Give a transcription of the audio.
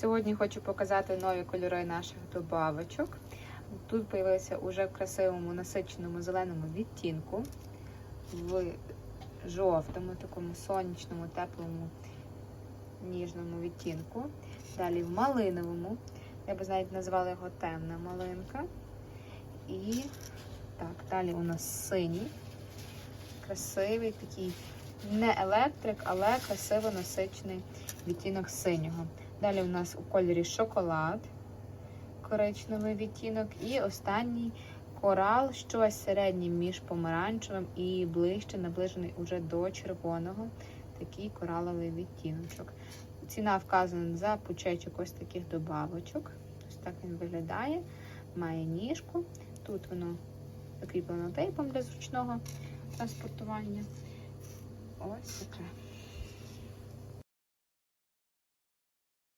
Сьогодні хочу показати нові кольори наших добавочок. Тут з'явилися уже в красивому насиченому зеленому відтінку, в жовтому, такому сонячному, теплому, ніжному відтінку. Далі в малиновому. Я би навіть назвала його темна малинка. І так, далі у нас синій. Красивий такий не електрик, але красиво насичений відтінок синього. Далі у нас у кольорі шоколад, коричневий відтінок. І останній корал, щось середнє між помаранчевим і ближче наближений уже до червоного. Такий кораловий відтіночок. Ціна вказана за пучечок ось таких добавочок. Ось так він виглядає. Має ніжку. Тут воно закріплено тейпом для зручного транспортування. Ось таке.